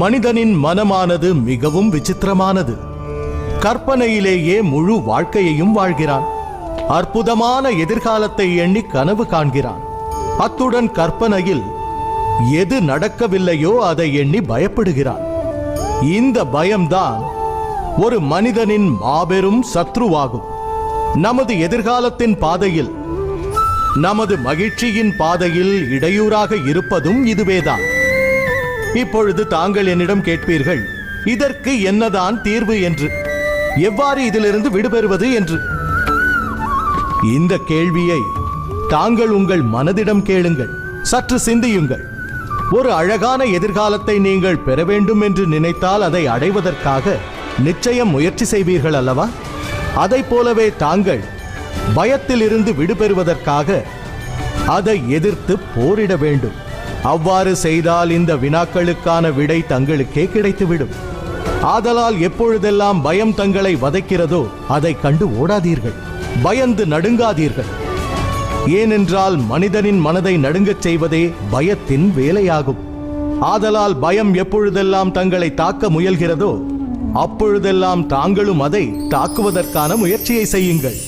மனிதனின் மனமானது மிகவும் விசித்திரமானது. கற்பனையிலேயே முழு வாழ்க்கையையும் வாழ்கிறான். அற்புதமான எதிர்காலத்தை எண்ணி கனவு காண்கிறான். அத்துடன் கற்பனையில் எது நடக்கவில்லையோ அதை எண்ணி பயப்படுகிறான். இந்த பயம்தான் ஒரு மனிதனின் மாபெரும் சத்ருவாகும். நமது எதிர்காலத்தின் பாதையில் நமது மகிழ்ச்சியின் பாதையில் இடையூறாக இருப்பதும் இதுவேதான். இப்பொழுது தாங்கள் என்னிடம் கேட்பீர்கள் இதற்கு என்னதான் தீர்வு என்று? எவ்வாறு இதிலிருந்து விடுபெறுவது என்று? இந்த கேள்வியை தாங்கள் உங்கள் மனதிடம் கேளுங்கள் சற்று சிந்தியுங்கள். ஒரு அழகான எதிர்காலத்தை நீங்கள் பெற வேண்டும் என்று நினைத்தால் அதை அடைவதற்காக நிச்சயம் முயற்சி செய்வீர்கள் அல்லவா? அதை போலவே தாங்கள் பயத்திலிருந்து விடுபெறுவதற்காக அதை எதிர்த்து போரிட வேண்டும். அவ்வாறு செய்தால் இந்த வினாக்களுக்கான விடை தங்களுக்கே கிடைத்துவிடும். ஆதலால் எப்பொழுதெல்லாம் பயம் தங்களை வதைக்கிறதோ அதை கண்டு ஓடாதீர்கள். பயந்து நடுங்காதீர்கள். ஏனென்றால் மனிதனின் மனதை நடுங்கச் செய்வதே பயத்தின் வேலையாகும். ஆதலால் பயம் எப்பொழுதெல்லாம் தங்களை தாக்க முயல்கிறதோ அப்பொழுதெல்லாம் தாங்களும் அதை தாக்குவதற்கான முயற்சியை செய்யுங்கள்.